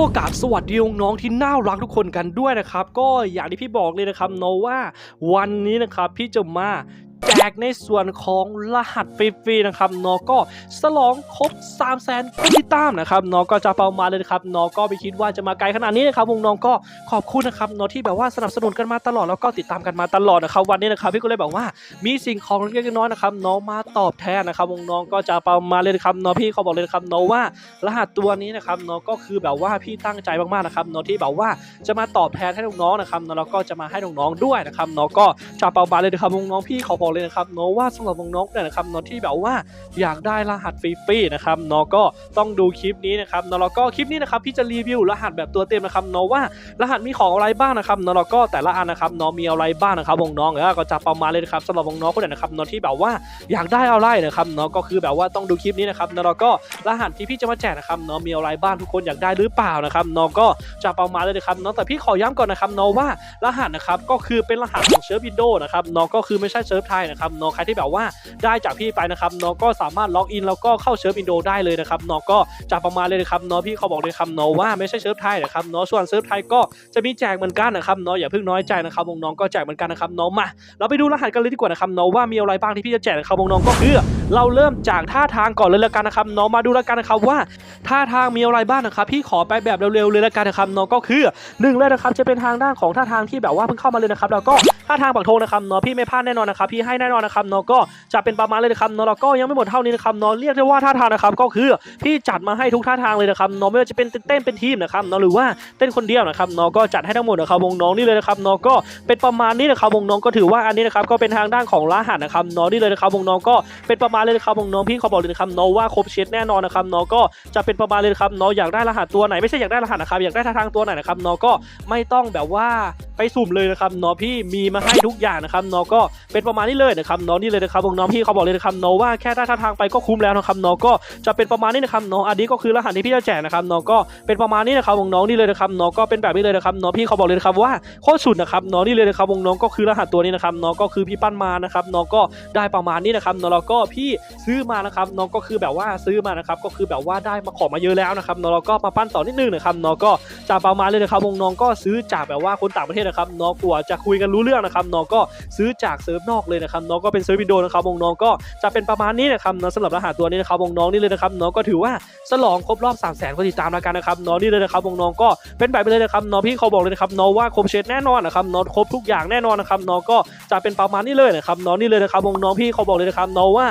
ก็กราบสวัสดีน้องๆที่น่ารักทุกคนกันด้วยนะครับ ก็อย่างที่พี่บอกเลยนะครับเนาะว่าวันนี้นะครับพี่จะมา แจกในส่วนของรหัสฟรีๆนะครับนาะก็ฉลองครบ3 0 0แสนติดตามนะครับนาะก็จะประมาเลยครับนาะก็ไม่คิดว่าจะมาไกลขนาดนี้นะครับวงน้องก็ขอบคุณนะครับนาะที่แบบว่าสนับสนุนกันมาตลอดแล้วก็ติดตามกันมาตลอดนะครับวันนี้นะครับพี่ก็เลยบอกว่ามีสิ่งของเล็กๆน้อยๆนะครับน้องมาตอบแทนนะครับวงน้องก็จะประมาเลยนะครับนาะพี่เขาบอกเลยนะครับนาะว่ารหัสตัวนี้นะครับนาะก็คือแบบว่าพี่ตั้งใจมากๆนะครับนาะที่แบบว่าจะมาตอบแทนให้น้องๆนะครับนาะแล้วก็จะมาให้น้องๆด้วยนะครับนาะก็จะประมาเลยนะครับวงน้องพี่เขาบอกเลยนะครับเนาะว่าสำหรับน้องๆเนี่ยนะครับเนาะที่แบบว่าอยากได้รหัสฟรีๆนะครับเนาะก็ต้องดูคลิปนี้นะครับเนาะแล้วก็คลิปนี้นะครับพี่จะรีวิวรหัสแบบตัวเต็มนะครับเนาะว่ารหัสมีของอะไรบ้างนะครับเนาะแล้วก็แต่ละอันนะครับเนาะมีอะไรบ้างนะครับน้องๆเออก็จะประมาณเลยนะครับสำหรับน้องๆคนไหนนะครับเนาะที่แบบว่าอยากได้อะไรนะครับเนาะก็คือแบบว่าต้องดูคลิปนี้นะครับเนาะแล้วก็รหัสที่พี่จะมาแจกนะครับเนาะมีอะไรบ้างทุกคนอยากได้หรือเปล่านะครับเนาะก็จะประมาณเลยนะครับเนาะแต่พี่ขอย้ำก่อนนะครับเนาะว่ารหัสนะครับก็คือเป็นรหัสของเซิร์ฟวินโดนะครับเนาะก็คือไม่ใช่เซิร์ฟไทยนะครับเนาะใครที่แบบว่าได้จากพี่ไปนะครับเนาะก็สามารถล็อกอินแล้วก็เข้าเซิร์ฟวินโดได้เลยนะครับเนาะก็จะประมาณเลยนะครับเนาะพี่เขาบอกเลยครับเนาะว่าไม่ใช่เซิร์ฟไทยนะครับเนาะส่วนเซิร์ฟไทยก็จะมีแจกเหมือนกันนะครับเนาะอย่าเพิ่งน้อยใจนะครับวงน้องก็แจกเหมือนกันนะครับเนาะมา เราไปดูรหัสกันเลยดีกว่านะครับเนาะว่ามีอะไรบ้างที่พี่จะแจกนะครับน้องก็คือเราเริ่มจากท่าทางก่อนเลยละกันนะครับเนาะมาดูละกันนะครับว่าท่าทางมีอะไรบ้างนะครับพี่ขอไปแบบเร็วๆเลยละกันนะครับเนาะก็คือหนึ่งเลยนะครับจะเป็นทางด้านของท่าทางที่แบบว่าเพิ่งเข้ามาเลยนะครับแล้วก็ ท่าทางปักธงนะครับเนาะพี่ไม่พลาดแน่นอนนะครับพี่ให้แน่นอนนะครับเนาะก็จะเป็นประมาณเลยนะครับเนาะแล้วก็ยังไม่หมดเท่านี้นะครับเนาะเรียกได้ว่าท่าทางนะครับก็คือพี่จัดมาให้ทุกท่าทางเลยนะครับเนาะไม่ว่าจะเป็นเต้นเป็นทีมนะครับเนาะหรือว่าเต้นคนเดียวนะครับเนาะก็จัดให้ทั้งหมดนะครับวงน้องนี่เลยนะครับเนาะก็เป็นประมาณนี้นะครับวงน้องก็ถือว่าอันนี้นะครับก็เป็นทางด้านของรหัสนะครับเนาะนี่เลยนะครับวงน้องก็เป็นประมาณเลยนะครับวงน้องพี่เขาบอกเลยนะครับเนาะว่าครบเช็ดแน่นอนนะครับเนาะก็จะเป็นประมาณเลยนะครับเนาะอยากได้รหัสตัวไหนไม่ใช่อยากได้รหัสนะครับอยากได้ท่าทางตัวไหนนะครับเนาะก็ไม่ต้องแบบว่าไปสุ่มเลยนะครับเนาะพี่มีมาให้ทุกอย่างนะครับนาะก็เป็นประมาณนี้เลยนะครับเนาะนี่เลยนะครับวงน้องพี่เขาบอกเลยนะครับนาะว่าแค่ได้ท่าทางไปก็คุ้มแล้วนะครับนาะก็จะเป็นประมาณนี้นะครับเนาะอันนี้ก็คือรหัสที่พี่จะแจกนะครับนาะก็เป็นประมาณนี้นะครับวงน้องนี่เลยนะครับนาะก็เป็นแบบนี้เลยนะครับเนาะพี่เขาบอกเลยนะครับว่าโคตรสุดนะครับเนาะนี่เลยนะครับวงน้องก็คือรหัสตัวนี้นะครับเนาะก็คือพี่ปั้นมานะครับเนาะก็ได้ประมาณนี้นะครับนาะแล้วก็พี่ซื้อมานะครับเนาะก็คือแบบว่าซื้อมานะครับก็คือแบบว่าได้มาของมาเยอะแล้วนะครับนาะแล้วก็มาปั้นต่อนิดนึงนะครับเนาะก็จะประมาณเลยนะครับวงน้องก็ซื้อจากแบบว่าคนต่างประเทศนะครับเนาะกลัวจะคุยกันรู้เรื่องนะครับน้องก็ซื้อจากเซิร์ฟนอกเลยนะครับน้องก็เป็นเซิร์ฟวิดีโดนะครับวงน้องก็จะเป็นประมาณนี้นะครับน้องสำหรับรหัสตัวนี้นะครับวงน้องนี่เลยนะครับน้องก็ถือว่าสลองครบรอบ3 0 0 0 0 0คนติดตามแล้วกันนะครับน้องนี่เลยนะครับวงน้องก็เป็นแบบไปเลยนะครับน้องพี่เขาบอกเลยนะครับเนาะว่าครบเช็ดแน่นอนนะครับเนาะครบทุกอย่างแน่นอนนะครับน้องก็จะเป็นประมาณนี้เลยนะครับน้องนี่เลยนะครับวงน้องพี่เขาบอกเลยนะครับเนาะว่า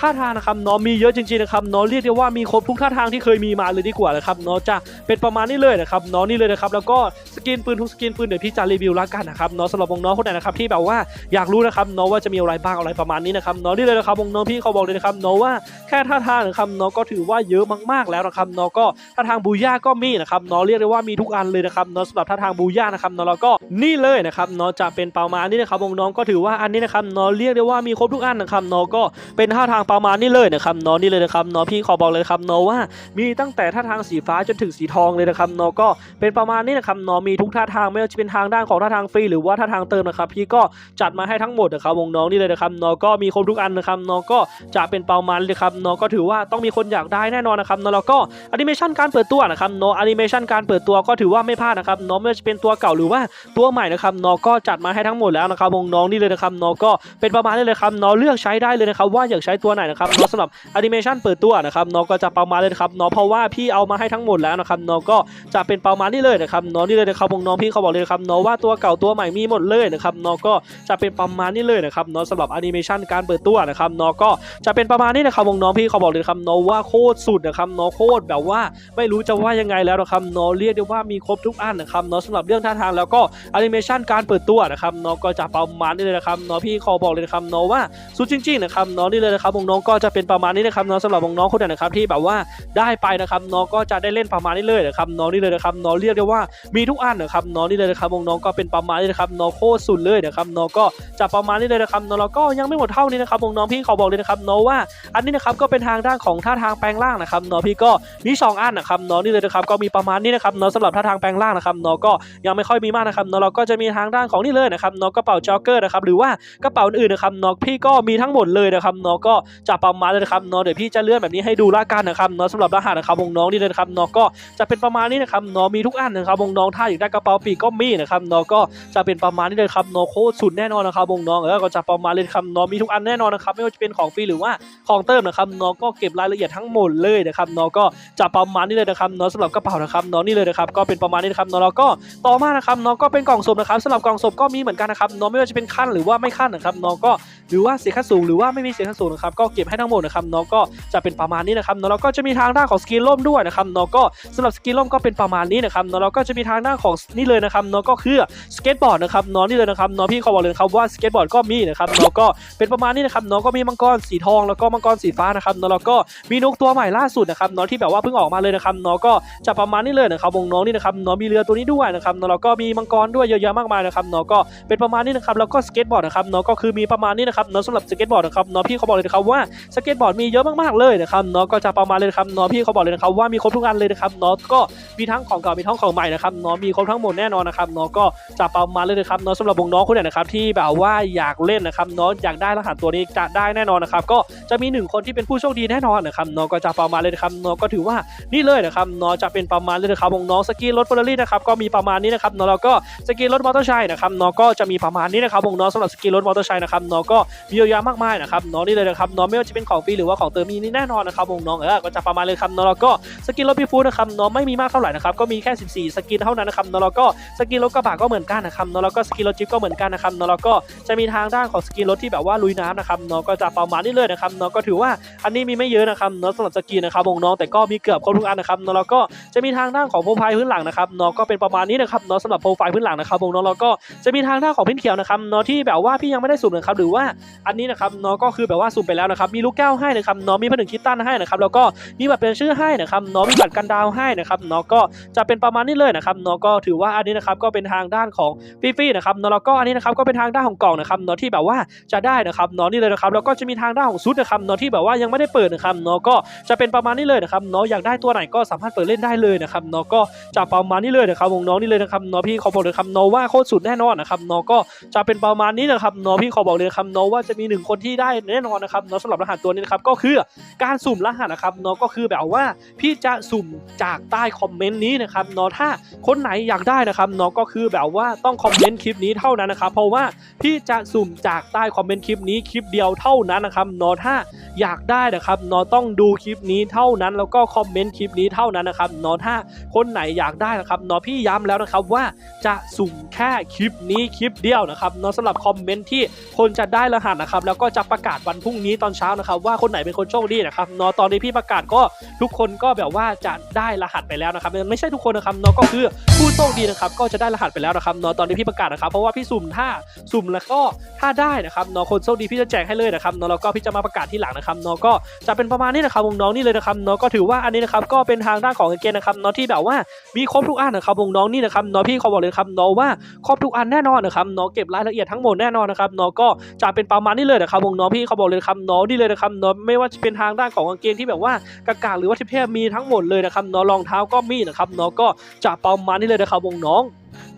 ท่าทางนะครับเนาะมีเยอะจริงๆนะครับเนาะเรียกได้ว่ามีครบทุกท่าทางที่เคยมีมาเลยดีกว่านะครับเนาะจะเป็นประมาณนี้เลยนะครับเนาะนี่เลยนะครับแล้วก็สกินปืนทุกสกินปืนเดี๋ยวพี่จะรีวิวแล้วกันนะครับเนาะสำหรับวงน้องคนไหนนะครับที่แบบว่าอยากรู้นะครับเนาะว่าจะมีอะไรบ้างอะไรประมาณนี้นะครับเนาะนี่เลยนะครับวงน้องพี่เขาบอกเลยนะครับเนาะว่าแค่ท่าทางนะครับเนาะก็ถือว่าเยอะมากๆแล้วนะครับเนาะก็ท่าทางบูย่าก็มีนะครับเนาะเรียกได้ว่ามีทุกอันเลยนะครับเนาะสำหรับท่าทางบูย่านะครับเนาะแล้วก็นี่เลยนะครับเนาะจะเป็นประมาณนี้นะครับวงน้องก็ถือว่าอันนี้นะครับเนาะเรียกได้ว่ามีครบทุกอันนะครับเนาะก็เป็นท่าทางประมาณนี้เลยนะครับเนาะนี่เลยนะครับเนาะพี่ขอบอกเลยครับเนาะว่ามีตั้งแต่ท่าทางสีฟ้าจนถึงสีทองเลยนะครับเนาะก็เป็นประมาณนี้นะครับเนาะมีทุกท่าทางไม่ว่าจะเป็นทางด้านของท่าทางฟรีหรือว่าท่าทางเติมนะครับพี่ก็จัดมาให้ทั้งหมดนะครับวงน้องนี่เลยนะครับเนาะก็มีครบทุกอันนะครับเนาะก็จะเป็นประมาณเลยครับเนาะก็ถือว่าต้องมีคนอยากได้แน่นอนนะครับเนาะแล้วก็แอนิเมชันการเปิดตัวนะครับเนาะแอนิเมชันการเปิดตัวก็ถือว่าไม่พลาดนะครับเนาะไม่ว่าจะเป็นตัวเก่าหรือว่าตัวใหม่นะครับเนาะก็จัดมาให้ทั้งหมดแล้วนะครับวงน้องนี่เลยนะครับเนาะก็เป็นประมาณนี้เลยครับเนาะเลือกใช้ได้เลยนะครับว่าอยากใช้ตัวไหนนะครับเนาะสำหรับแอนิเมชันเปิดตัวนะครับเนาะก็จะประมาณเลยครับเนาะเพราะว่าพี่เอามาให้ทั้งหมดแล้วนะครับเนาะก็จะเป็นประมาณนี้เลยนะครับเนาะนี่เลยนะครับวงน้องพี่เขาบอกเลยนะครับเนาะว่าตัวเก่าตัวใหม่มีหมดเลยนะครับเนาะก็จะเป็นประมาณนี้เลยนะครับเนาะสำหรับแอนิเมชันการเปิดตัวนะครับเนาะก็จะเป็นประมาณนี้นะครับวงน้องพี่เขาบอกเลยนะครับเนาะว่าโคตรสุดนะครับเนาะโคตรแบบว่าไม่รู้จะว่ายังไงแล้วนะครับเนาะเรียกได้ว่ามีครบทุกอันนะครับเนาะสำหรับเรื่องท่าทางแล้วก็แอนิเมชันการเปิดตัวนะครับเนาะก็จะประมาณนี้เลยนะครับเนาะพี่เขาบอกเลยนะครับเนาะว่าสุดจริงๆนะครับเนาะนี่เลยนะครับวงน้องก็จะเป็นประมาณนี้นะครับเนาะสำหรับวงน้องคนไหนนะครับที่แบบว่าได้ไปนะครับเนาะก็จะได้เล่นประมาณนี้เลยนะครับเนาะนี่เลยนะครับเนาะเรียกได้ว่ามีทุกอันนะครับเนาะนี่เลยนะครับวงน้องก็เป็นประมาณนี้นะครับเนาะโคตรสุดเลยนะครับเนาะก็จะประมาณนี้เลยนะครับนาะแล้วก็ยังไม่หมดเท่านี้นะครับวงน้องพี่ขาบอกเลยนะครับเนาะว่า อันนี้นะครับก็เป็นทางด้านของท่าทางแปลงร่างนะครับเนาะพี่ก็มีสองอันนะครับเนาะนี่เลยนะครับก็มีประมาณนี้นะครับเนาะสำหรับท่าทางแปลงร่างนะครับเนาะก็ยังไม่ค่อยมีมากนะครับเนาะเราก็จะมีทางด้านของนี่เลยนะครับเนาะกระเป๋าจ็อกเกอร์นะครับหรือว่ากระเป๋าอื่นนะครับเนาะพี่ก็มีทั้งหมดเลยนะครับเนาะก็จะประมาณเลยนะครับเนาะเดี๋ยวพี่จะเลื่อนแบบนี้ให้ดูละกันนะครับเนาะสำหรับรหัสนะครับวงน้องนี่เลยนะครับเนาะก็จะเป็นประมาณนี้นะครับเนาะมีทุกอันนะครับวงน้องถ้าอยากได้กระเป๋าปีกก็มีนะครับเนาะก็จะเป็นประมาณนี้เลยครับเนาะโคตรสุดแน่นอนนะครับวงน้องเออก็จะประมาณเลยครับเนาะมีทุกอันแน่นอนนะครับไม่ว่าจะเป็นของฟรีหรือว่าของเติมนะครับเนาะก็เก็บรายละเอียดทั้งหมดเลยนะครับเนาะก็จะประมาณนี้เลยนะครับเนาะสำหรับกระเป๋านะครับเนาะนี่เลยนะครับก็เป็นประมาณนี้นะครับเนาะแล้วก็ต่อมานะครับเนาะก็เป็นกล่องสุ่มนะครับสำหรับกล่องสุ่มก็มีเหมือนกันนะครับเนาะไม่ว่าจะเป็นขั้นหรือว่าไม่ขั้นนะครับเนาะก็หรือว่าเสียค่าสูงหรือว่าไม่มีเสียค่าสูงนะครับก็เก็บให้ทั้งหมดนะครับเนาะก็จะเป็นประมาณนี้นะครับเนาะแล้วก็จะมีทางด้านของสกินล่มด้วยนะครับเนาะก็สำหรับสกินล่มก็เป็นประมาณนี้นะครับเนาะแล้วก็จะมีทางด้านของนี่เลยนะครับเนาะก็คือสเก็ตบอร์ดนะครับเนาะนี่เลยนะครับเนาะพี่เขาบอกเลยนะครับว่าสเก็ตบอร์ดก็มีนะครับเนาะก็เป็นประมาณนี้นะครับเนาะก็มีมังกรสีทองแล้วก็มังกรสีฟ้านะครับเนาะแล้วก็มีนกตัวใหม่ล่าสุดนะครับเนาะที่แบบว่าเพิ่งออกมาเลยนะครับเนาะก็จะประมาณนี้เลยนะครับวงน้องนี่นะครับเนาะมีเรือตัวนี้ด้วยนะครับเนาะแล้วก็มีมังกรด้วยเยอะแยะมากมายนะครับเนาะก็เป็นประมาณนี้นะครับแล้วก็สเก็ตบอร์ดนะครับเนาะก็คือมีประมาณนี้นะครับเนาะสำหรับสเก็ตบอร์ดนะครับเนาะพี่เขาบอกเลยนะครับวาสเก็ตบอร์ดมีเยอะมากๆเลยนะครับเนาะก็จะประมาณเลยนะครับเนาะพี่เขาบอกเลยนะครับว่ามีครบทุกอันเลยนะครับเนาะก็มีทั้งของเก่ามีทั้งของใหม่นะครับเนาะมีครบทั้งหมดแน่นอนนะครับเนาะก็จะประมาณเลยนะครับเนาะสำหรับวงน้องคนไหนนะครับที่แบบว่าอยากเล่นนะครับเนาะอยากได้รหัสตัวนี้จะได้แน่นอนนะครับก็จะมีหนึ่งคนที่เป็นผู้โชคดีแน่นอนนะครับเนาะก็จะประมาณเลยนะครับเนาะก็ถือว่านี่เลยนะครับเนาะจะเป็นประมาณเลยนะครับวงน้องสกีรถเฟอร์รารี่นะครับก็มีประมาณนี้นะครับเนาะแล้วก็สกีรถมอเตอร์ไซค์นะครับเนาะก็จะมีประมาณนี้นะครับวงน้องสำหรับสกีรถมอเตอร์ไซค์นะครับเนาะก็มีเยอะแยะมากมายนะครับเนาะนี่เลยนะครับเนาะนาะไม่ว่าจะเป็นของฟรีหรือว่าของเติมมีนี่แน่นอนนะครับวงน้องเออก็จะประมาณเลยครับเนาะแล้วก็สกินรถพี่ฟูนะครับเนาะไม่มีมากเท่าไหร่นะครับก็มีแค่ 14 สกินเท่านั้นนะครับเนาะแล้วก็สกินรถกระบะก็เหมือนกันนะครับเนาะแล้วก็สกินรถจิ๊บก็เหมือนกันนะครับเนาะแล้วก็จะมีทางด้านของสกินรถที่แบบว่าลุยน้ำนะครับเนาะก็จะประมาณนี้เลยนะครับเนาะก็ถือว่าอันนี้มีไม่เยอะนะครับเนาะสำหรับสกินนะครับวงน้องแต่ก็มีเกือบครบทุกอันนะครับเนาะแล้วก็จะมีทางด้านของโปรไฟล์พื้นหลังนะครับเนาะก็เป็นประมาณนี้นะครับเนาะสำหรับโปรไฟล์พื้นหลังนะครับวงน้องแล้วก็จะมีทางด้านของพินเขียวนะครับเนาะที่แบบว่าพี่ยังไม่ได้สุ่มนะครับหรือว่าอันนี้นะครับเนาะก็คือแบบว่าสุ่มไปแล้วนะครับมีลูกแก้วให้นะครับเนาะมีผนึกคิตตันให้นะครับแล้วก็มีบัตรเป็นชื่อให้นะครับเนาะมีบัตรกันดาวให้นะครับเนาะก็จะเป็นประมาณนี้เลยนะครับเนาะก็ถือว่าอันนี้นะครับก็เป็นทางด้านของฟีฟี่นะครับเนาะแล้วก็อันนี้นะครับก็เป็นทางด้านของกล่องนะครับเนาะที่แบบว่าจะได้นะครับเนาะนี่เลยนะครับแล้วก็จะมีทางด้านของซุดนะครับเนาะที่แบบว่ายังไม่ได้เปิดนะครับเนาะก็จะเป็นประมาณนี้เลยนะครับเนาะอยากได้ตัวไหนก็สามารถเปิดเล่นได้เลยนะครับเนาะก็จะประมาณนี้เลยนะครับวงน้องนี่เลยนะครับเนาะพี่ขาบอกเลยครับเนาะว่าโคตรสุดแน่นอนนะครับเนาะก็จะเป็นประมาณนี้นะครับเนาะพี่ขาบอกเลยครับเนาะว่าจะมีหนึ่งคนที่ได้แน่นอนนะครับนาะสำหรับรหัสตัวนี้นะครับก็คือการสุ่มรหัสนะครับเนาะก็คือแบบว่าพี่จะสุ่มจากใต้คอมเมนต์นี้นะครับเนาะถ้าคนไหนอยากได้นะครับเนาะก็คือแบบว่าต้องคอมเมนต์คลิปนี้เท่านั้นนะครับเพราะว่าพี่จะสุ่มจากใต้คอมเมนต์คลิปนี้คลิปเดียวเท่านั้นนะครับเนาะถ้าอยากได้นะครับเนาะต้องดูคลิปนี้เท่านั้น แล้วก็คอมเมนต์คลิปนี้เท่านั้นนะครับเนาะถ้าคนไหนอยากได้นะครับเนาะพี่ย้ำแล้วนะครับว่าจะสุ่มแค่คลิปนี้คลิปเดียวนะครับเนาะสำหรับคอมเมนต์ที่คนจะได้รหัสนะครับแล้วก็จะประกาศวันพรุ่งนี้ตอนเช้านะครับว่าคนไหนเป็นคนโชคดีนะครับเนาะตอนนี้พี่ประกาศก็ทุกคนก็แบบว่าจะได้รหัสไปแล้วนะครับ ไม่ใช่ทุกคนนะครับเนาะก็คือผู้โชคดีนะครับก็จะได้รหัสไปแล้วนะครับเนาะตอนนี้พี่ประกาศนะครับเพราะว่าพี่สุ่มถ้าสุ่มแล้วก็ถ้าได้นะครับเนาะคนโชคดีพี่จะแจกให้เลยนะครับเนาะแล้วก็พี่จะมาประกาศที่หลังนะครับเนาะก็จะเป็นประมาณนี้นะครับวงน้องนี่เลยนะครับเนาะก็ถือว่าอันนี้นะครับก็เป็นทางด้านของเกณฑ์นะครับเนาะที่แบบว่ามีครบทุกอันนะครับวงน้องนี่นะครับเนาะพี่เขาบอกเลยครับเนาะว่าครบทุกอันแน่นอนนะครับเนาะเก็บรายละเอียดทั้งหมดแน่นอนนะครับเนาะก็จะเป็นประมาณนี้เลยนะครับวงน้องพี่เขาบอกเลยครับเนาะนี่เลยนะครับเนาะไม่ว่าจะเป็นทางด้านของกางเกงที่แบบว่ากากหรือว่าเทพมีทั้งหมดเลยนะครับเนาะรองเท้าก็มีนะครับเนาะก็จะประมาณนี้เลยนะครับวงน้อง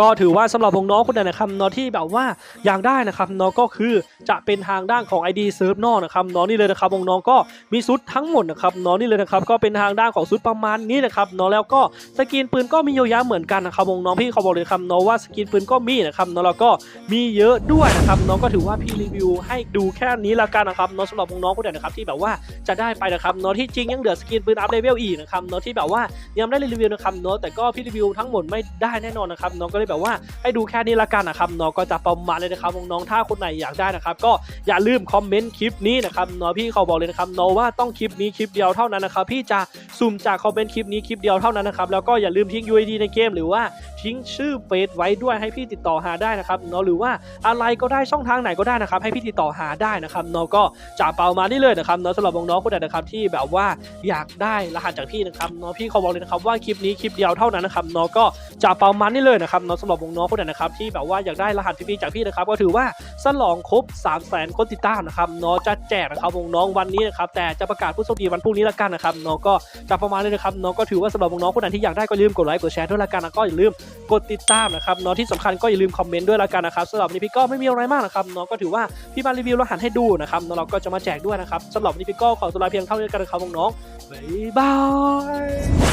ก็ถือว่าสำหรับวงน้องคนไหนนะครับเนาะที่แบบว่าอยากได้นะครับเนาะก็คือจะเป็นทางด้านของ ID เซิร์ฟนอกนะครับเนาะนี่เลยนะครับวงน้องก็มีซุดทั้งหมดนะครับเนาะนี่เลยนะครับก็เป็นทางด้านของซุดประมาณนี้นะครับเนาะแล้วก็สกินปืนก็มีเยอะแยะเหมือนกันนะครับวงน้องพี่เขาบอกเลยครับเนาะว่าสกินปืนก็มีนะครับเนาะแล้วก็มีเยอะด้วยนะครับเนาะก็ถือว่าพี่รีวิวให้ดูแค่นี้ละกันนะครับเนาะสำหรับวงน้องคนไหนนะครับที่แบบว่าจะได้ไปนะครับเนาะที่จริงยังเหลือสกินปืนอัพเลเวลอีกนะครับเนาะที่แบบว่ายังไม่ได้รีวิวนะครับเนาะแต่ก็พี่รีวิวทั้งหมดไม่ได้แน่นอนนะครับเนาะก็เลยแบบว่าให้ดูแค่นี้ละกันนะครับเนาะก็จะประมาณเลยนะครับน้องๆถ้าคนไหนอยากได้นะครับก็อย่าลืมคอมเมนต์คลิปนี้นะครับเนาะพี่เขาบอกเลยนะครับเนาะว่าต้องคลิปนี้คลิปเดียวเท่านั้นนะครับพี่จะสุ่มจากคอมเมนต์คลิปนี้คลิปเดียวเท่านั้นนะครับแล้วก็อย่าลืมทิ้ง UID ในเกมหรือว่าทิ้งชื่อเฟซไว้ด้วยให้พี่ติดต่อหาได้นะครับเนาะหรือว่าอะไรก็ได้ช่องทางไหนก็ได้นะครับให้พี่ติดต่อหาได้นะครับเนาะก็จะเป่ามานี่เลยนะครับเนาะสำหรับน้องๆคนไหนนะครับที่แบบว่าอยากได้รหัสจากพี่นะครับเนาะพี่เขาบอกเลยนะครับว่าคลิปนี้คลิปเดียวเท่านั้นนะครับเนาะก็จะเปามานี่เลยนะครับนาะสำหรับวงน้องคนไหนนะครับที่แบบว่าอยากได้รหัสฟรีๆจากพี่นะครับก็ถือว่าฉลองครบ3 0 0 0 0 0คนติดตามนะครับเนาะจะแจกนะครับวงน้องวันนี้นะครับแต่จะประกาศผู้โชคดีวันพรุ่งนี้ละกันนะครับเนาะก็จะประมาณนี้นะครับเนาะก็ถือว่าสำหรับวงน้องคนไหนที่อยากได้ก็อย่าลืมกดไลค์กดแชร์ด้วยละกันนะก็อย่าลืมกดติดตามนะครับเนาะที่สำคัญก็อย่าลืมคอมเมนต์ด้วยละกันนะครับสำหรับนี้พี่ก็ไม่มีอะไรมากนะครับเนาะก็ถือว่าพี่มารีวิวรหัสให้ดูนะครับเนาะเราก็จะมาแจกด้วยนะครับสำหรับนี้พี่ก็ขอตัวลาเพียงเท่านี้กันนะครับวงน้องบ๊ายบาย